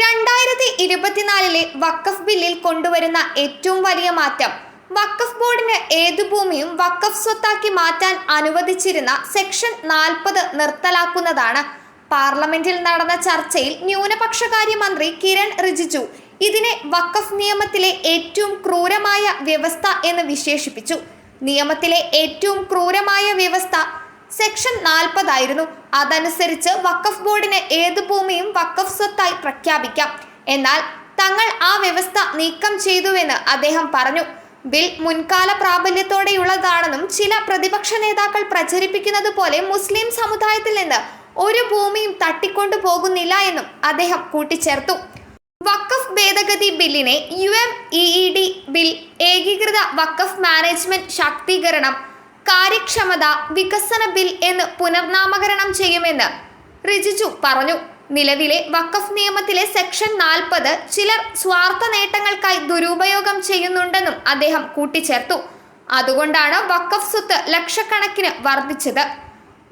രണ്ടായിരത്തി ഇരുപത്തിനാലിലെ വക്കഫ് ബില്ലിൽ കൊണ്ടുവരുന്ന ഏറ്റവും വലിയ മാറ്റം. വക്കഫ് ബോർഡിന് ഏതു ഭൂമിയും വക്കഫ് സ്വത്താക്കി മാറ്റാൻ അനുവദിച്ചിരുന്ന സെക്ഷൻ നാൽപ്പത് നിർത്തലാക്കുന്നതാണ്. പാർലമെന്റിൽ നടന്ന ചർച്ചയിൽ ന്യൂനപക്ഷകാര്യ മന്ത്രി കിരൺ റിജിജു ഇതിനെ വക്കഫ് നിയമത്തിലെ ഏറ്റവും ക്രൂരമായ വ്യവസ്ഥ എന്ന് വിശേഷിപ്പിച്ചു. നിയമത്തിലെ ഏറ്റവും ക്രൂരമായ വ്യവസ്ഥ സെക്ഷൻ നാൽപ്പതായിരുന്നു. അതനുസരിച്ച് വഖഫ് ബോർഡിന് ഏത് ഭൂമിയും വഖഫ് സ്വത്തായി പ്രഖ്യാപിക്കാം. എന്നാൽ തങ്ങൾ ആ വ്യവസ്ഥ നീക്കം ചെയ്തുവെന്ന് അദ്ദേഹം പറഞ്ഞു. ബിൽ മുൻകാല പ്രാബല്യത്തോടെയുള്ളതാണെന്നും ചില പ്രതിപക്ഷ നേതാക്കൾ പ്രചരിപ്പിക്കുന്നത് പോലെ മുസ്ലിം സമുദായത്തിൽ നിന്ന് ഒരു ഭൂമിയും തട്ടിക്കൊണ്ടു പോകുന്നില്ല എന്നും അദ്ദേഹം കൂട്ടിച്ചേർത്തു. വഖഫ് ഭേദഗതി ബില്ലിനെ U M E D bill ഏകീകൃത വഖഫ് മാനേജ്മെന്റ് ശാക്തീകരണം കാര്യക്ഷമത വികസന ബിൽ എന്ന് പുനർനാമകരണം ചെയ്യുമെന്ന് റിജിജു പറഞ്ഞു. നിലവിലെ വഖഫ് നിയമത്തിലെ സെക്ഷൻ നാൽപ്പത് ചിലർ സ്വാർത്ഥ നേട്ടങ്ങൾക്കായി ദുരുപയോഗം ചെയ്യുന്നുണ്ടെന്നും അദ്ദേഹം കൂട്ടിച്ചേർത്തു. അതുകൊണ്ടാണ് വഖഫ് സ്വത്ത് ലക്ഷക്കണക്കിന് വർദ്ധിച്ചത്.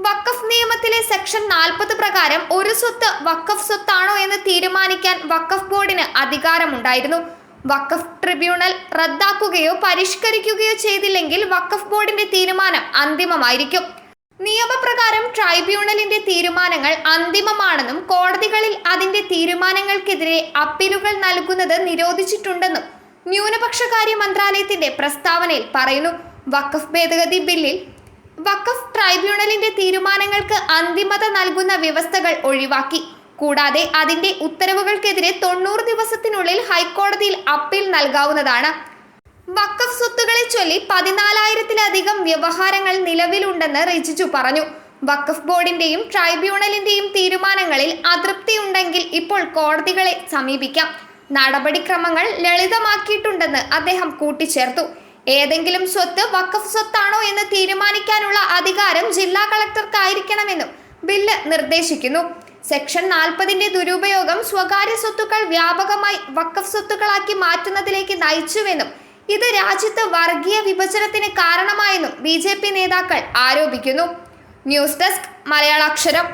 വഖഫ് നിയമത്തിലെ സെക്ഷൻ നാൽപ്പത് പ്രകാരം ഒരു സ്വത്ത് വഖഫ് സ്വത്താണോ എന്ന് തീരുമാനിക്കാൻ വഖഫ് ബോർഡിന് അധികാരമുണ്ടായിരുന്നു. വഖഫ് ട്രിബ്യൂണൽ റദ്ദാക്കുകയോ പരിഷ്കരിക്കുകയോ ചെയ്തില്ലെങ്കിൽ വഖഫ് ബോർഡിന്റെ തീരുമാനം അന്തിമമായിരിക്കും. നിയമപ്രകാരം ട്രൈബ്യൂണലിന്റെ തീരുമാനങ്ങൾ അന്തിമമാണെന്നും കോടതികളിൽ അതിന്റെ തീരുമാനങ്ങൾക്കെതിരെ അപ്പീലുകൾ നൽകുന്നത് നിരോധിച്ചിട്ടുണ്ടെന്നും ന്യൂനപക്ഷകാര്യ മന്ത്രാലയത്തിന്റെ പ്രസ്താവനയിൽ പറയുന്നു. വഖഫ് ഭേദഗതി ബില്ലിൽ വഖഫ് ട്രൈബ്യൂണലിന്റെ തീരുമാനങ്ങൾക്ക് അന്തിമത നൽകുന്ന വ്യവസ്ഥകൾ ഒഴിവാക്കി. കൂടാതെ അതിന്റെ ഉത്തരവുകൾക്കെതിരെ തൊണ്ണൂറ് ദിവസത്തിനുള്ളിൽ ഹൈക്കോടതിയിൽ അപ്പീൽ നൽകാവുന്നതാണ്. വക്കഫ് സ്വത്തുകളെ ചൊല്ലി പതിനാലായിരത്തിലധികം വ്യവഹാരങ്ങൾ നിലവിലുണ്ടെന്ന് റിജിജു പറഞ്ഞു. വക്കഫ് ബോർഡിന്റെയും ട്രൈബ്യൂണലിന്റെയും തീരുമാനങ്ങളിൽ അതൃപ്തിയുണ്ടെങ്കിൽ ഇപ്പോൾ കോടതികളെ സമീപിക്കാം. നടപടിക്രമങ്ങൾ ലളിതമാക്കിയിട്ടുണ്ടെന്ന് അദ്ദേഹം കൂട്ടിച്ചേർത്തു. ഏതെങ്കിലും സ്വത്ത് വക്കഫ് സ്വത്താണോ എന്ന് തീരുമാനിക്കാനുള്ള അധികാരം ജില്ലാ കളക്ടർക്കായിരിക്കണമെന്നും ബില്ല് നിർദ്ദേശിക്കുന്നു. സെക്ഷൻ നാൽപ്പതിന്റെ ദുരുപയോഗം സ്വകാര്യ സ്വത്തുക്കൾ വ്യാപകമായി വക്കഫ് സ്വത്തുക്കളാക്കി മാറ്റുന്നതിലേക്ക് നയിച്ചുവെന്നും ഇത് രാജ്യത്ത് വർഗീയ വിഭജനത്തിന് കാരണമായെന്നും ബി നേതാക്കൾ ആരോപിക്കുന്നു. News desk Malayalaksharam.